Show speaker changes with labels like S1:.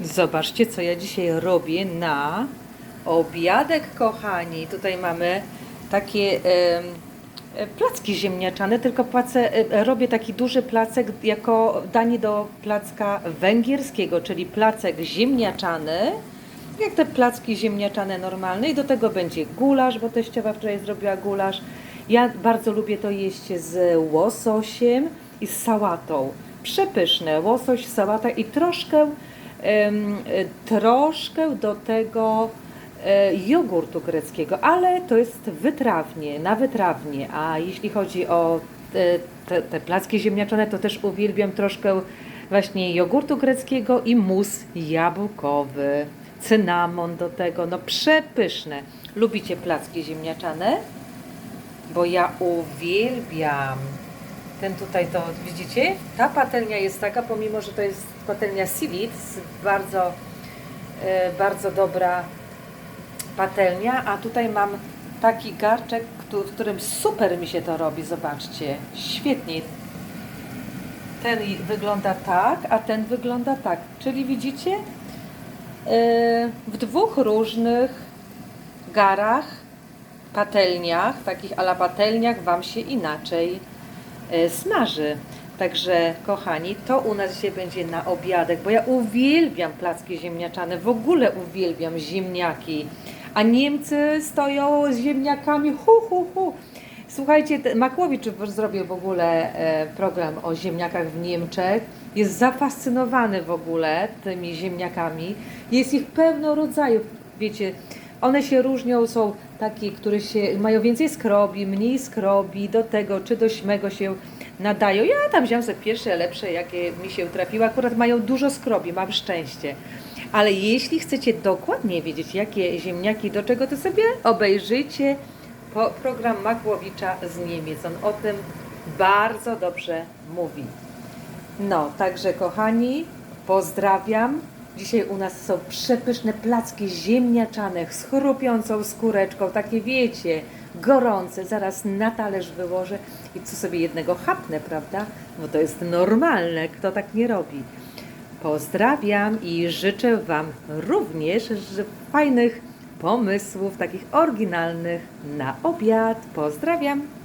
S1: Zobaczcie, co ja dzisiaj robię na obiadek, kochani. Tutaj mamy takie e, placki ziemniaczane, tylko płacę, e, robię taki duży placek jako danie do placka węgierskiego, czyli placek ziemniaczany, jak te placki ziemniaczane normalne i do tego będzie gulasz, bo teściowa wczoraj zrobiła gulasz. Ja bardzo lubię to jeść z łososiem i z sałatą. Przepyszne, łosoś, sałata i troszkę, troszkę do tego e, jogurtu greckiego, ale to jest wytrawnie, na wytrawnie. A jeśli chodzi o te, te, placki ziemniaczane, to też uwielbiam troszkę właśnie jogurtu greckiego i mus jabłkowy, cynamon do tego, no przepyszne. Lubicie placki ziemniaczane? Bo ja uwielbiam. Ten tutaj to widzicie? Ta patelnia jest taka, pomimo że to jest patelnia Silit, bardzo, e, bardzo dobra patelnia, a tutaj mam taki garczek, w którym super mi się to robi, zobaczcie, świetnie. Ten wygląda tak, a ten wygląda tak, czyli widzicie, Yy, w dwóch różnych garach, patelniach, takich ala patelniach Wam się inaczej smaży. Także kochani, to u nas dzisiaj będzie na obiadek, bo ja uwielbiam placki ziemniaczane, w ogóle uwielbiam ziemniaki, a Niemcy stoją z ziemniakami hu hu hu. Słuchajcie, Makłowicz zrobił w ogóle e, program o ziemniakach w Niemczech. Jest zafascynowany w ogóle tymi ziemniakami. Jest ich pełno rodzajów. Wiecie, one się różnią, są takie, które się mają więcej skrobi, mniej skrobi, do tego czy do śmego się nadają. Ja tam wziąłem sobie pierwsze, lepsze, jakie mi się trafiły. Akurat mają dużo skrobi, mam szczęście. Ale jeśli chcecie dokładnie wiedzieć, jakie ziemniaki do czego, to sobie obejrzyjcie program Makłowicza z Niemiec. On o tym bardzo dobrze mówi. No, także kochani, pozdrawiam. Dzisiaj u nas są przepyszne placki ziemniaczane z chrupiącą skóreczką, takie wiecie, gorące. Zaraz na talerz wyłożę i co sobie jednego chapnę, prawda? Bo to jest normalne, kto tak nie robi. Pozdrawiam i życzę Wam również fajnych pomysłów, takich oryginalnych na obiad. Pozdrawiam!